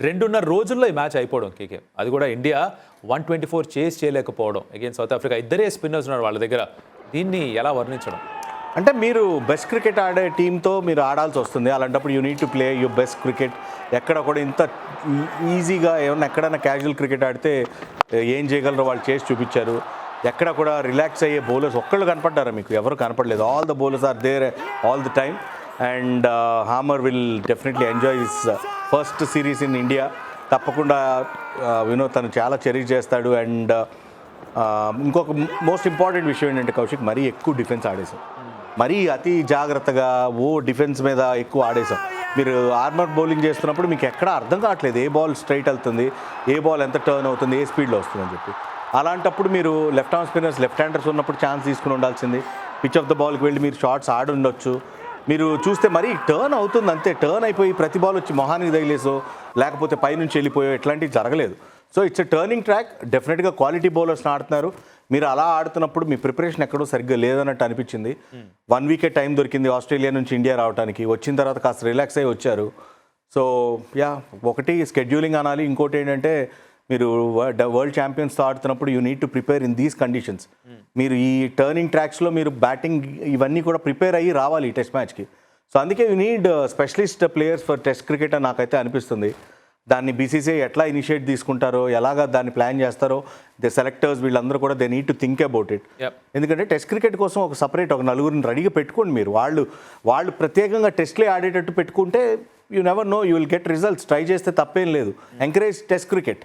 రెండున్నర రోజుల్లో ఈ మ్యాచ్ అయిపోవడం కేకే. అది కూడా ఇండియా వన్ ట్వంటీ ఫోర్ చేసి చేయలేకపోవడం. అగైన్ సౌత్ ఆఫ్రికా ఇద్దరే స్పిన్నర్స్ ఉన్నారు వాళ్ళ దగ్గర. దీన్ని ఎలా వర్ణించడం? అంటే మీరు బెస్ట్ క్రికెట్ ఆడే టీంతో మీరు ఆడాల్సి వస్తుంది. అలాంటప్పుడు you need to play you best cricket ఎక్కడ కూడా ఇంత ఈజీగా ఏమన్నా ఎక్కడైనా క్యాజువల్ క్రికెట్ ఆడితే ఏం చేయగలరో వాళ్ళు చేసి చూపించారు. ఎక్కడ కూడా రిలాక్స్ అయ్యే బౌలర్స్ ఒక్కళ్ళు కనపడ్డారా మీకు? ఎవరు కనపడలేదు. All the bowlers are there all the time and Harmer will definitely enjoy this first series in India. తప్పకుండా వినోద్ తను చాలా చెరీష్ చేస్తాడు. అండ్ ఇంకొక మోస్ట్ ఇంపార్టెంట్ విషయం ఏంటంటే కౌశిక్ మరీ ఎక్కువ డిఫెన్స్ ఆడేశాం. మరీ అతి జాగ్రత్తగా ఓ డిఫెన్స్ మీద ఎక్కువ ఆడేశాం. మీరు ఆర్మర్ బౌలింగ్ చేస్తున్నప్పుడు మీకు ఎక్కడ అర్థం కావట్లేదు. ఏ బాల్ స్ట్రైట్ వెళ్తుంది ఏ బాల్ ఎంత టర్న్ అవుతుంది ఏ స్పీడ్లో వస్తుందని చెప్పి. అలాంటప్పుడు మీరు left arm spinners left handers ఉన్నప్పుడు ఛాన్స్ తీసుకుని ఉండాల్సింది. పిచ్ ఆఫ్ ద బాల్కి వెళ్ళి మీరు షార్ట్స్ ఆడి ఉండొచ్చు మీరు చూస్తే మరీ టర్న్ అవుతుంది అంతే. టర్న్ అయిపోయి ప్రతి బాల్ వచ్చి మొహానికి తగిలేసో లేకపోతే పైనుంచి వెళ్ళిపోయో ఇట్లాంటివి జరగలేదు. సో ఇట్స్ టర్నింగ్ ట్రాక్ డెఫినెట్గా క్వాలిటీ బౌలర్స్ని ఆడుతున్నారు. మీరు అలా ఆడుతున్నప్పుడు మీ ప్రిపరేషన్ ఎక్కడో సరిగ్గా లేదన్నట్టు అనిపించింది. వన్ వీకే టైం దొరికింది ఆస్ట్రేలియా నుంచి ఇండియా రావడానికి వచ్చిన తర్వాత కాస్త రిలాక్స్ అయ్యి వచ్చారు. సో యా ఒకటి స్కెడ్యూలింగ్ అనాలి. ఇంకోటి ఏంటంటే మీరు వరల్డ్ ఛాంపియన్స్తో ఆడుతున్నప్పుడు you need to prepare in these conditions. మీరు ఈ టర్నింగ్ ట్రాక్స్లో మీరు బ్యాటింగ్ ఇవన్నీ కూడా ప్రిపేర్ అయ్యి రావాలి ఈ టెస్ట్ మ్యాచ్కి. సో అందుకే you need specialist players for test cricket అని నాకైతే అనిపిస్తుంది. దాన్ని బీసీసీఐ ఎట్లా ఇనిషియేట్ తీసుకుంటారో ఎలాగా దాన్ని ప్లాన్ చేస్తారో ద సెలెక్టర్స్ వీళ్ళందరూ కూడా they need to think about it. ఎందుకంటే టెస్ట్ క్రికెట్ కోసం ఒక సపరేట్ ఒక నలుగురిని రెడీగా పెట్టుకోండి మీరు. వాళ్ళు వాళ్ళు ప్రత్యేకంగా టెస్ట్లే ఆడేటట్టు పెట్టుకుంటే you never know you will get results. Try చేస్తే తప్పేం లేదు. Encourage test cricket.